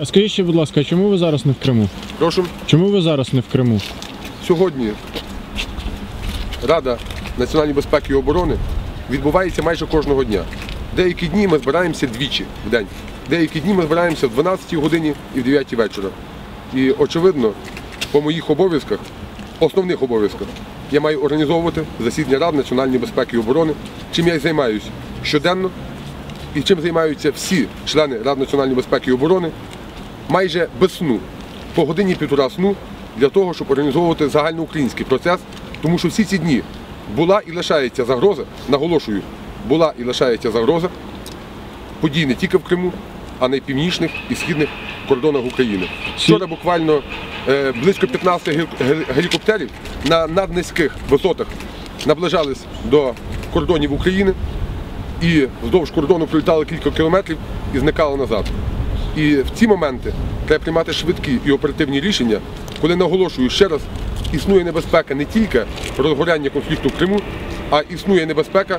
А скажіть ще, будь ласка, чому ви зараз не в Криму? Прошу. Чому ви зараз не в Криму? Сьогодні Рада національної безпеки і оборони відбувається майже кожного дня. Деякі дні ми збираємося двічі в день. Деякі дні ми збираємося в 12 годині і в 9 вечора. І очевидно, по моїх обов'язках, основних обов'язках, я маю організовувати засідання Рад національної безпеки і оборони, чим я і займаюся щоденно, і чим займаються всі члени Рад національної безпеки і оборони майже без сну, по годині півтора сну для того, щоб організовувати загальноукраїнський процес, тому що всі ці дні була і лишається загроза, наголошую, була і лишається загроза подій не тільки в Криму, а й північних і східних кордонах України. Вчора буквально е, близько 15 гел- гел- гелікоптерів на наднизьких висотах наближались до кордонів України і вздовж кордону пролітали кілька кілометрів і зникали назад. І в ці моменти треба приймати швидкі і оперативні рішення, коли наголошую ще раз, існує небезпека не тільки розгоряння конфлікту в Криму, а існує небезпека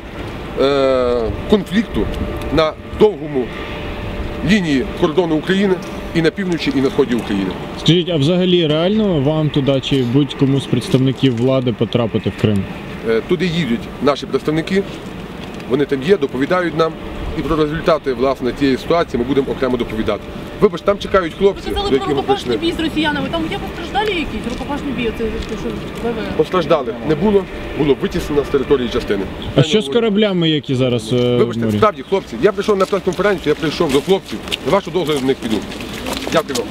е, конфлікту на довгому лінії кордону України і на півночі, і на сході України. Скажіть, а взагалі реально вам туди чи будь-кому з представників влади потрапити в Крим? Е, Туди їдуть наші представники, вони там є, доповідають нам. І про результати власне тієї ситуації ми будемо окремо доповідати. Вибач, там чекають Ви хлопці, казали до про рукопашний бій з росіянами. Там є постраждалі якісь рукопашний бій, це що ВВ. Постраждали. не було, було витіснено з території частини. А що з кораблями, які зараз е, в Вибачте, морі? справді, хлопці, я прийшов на прес-конференцію, я прийшов до хлопців. На вашу дозволу до них піду. Дякую вам.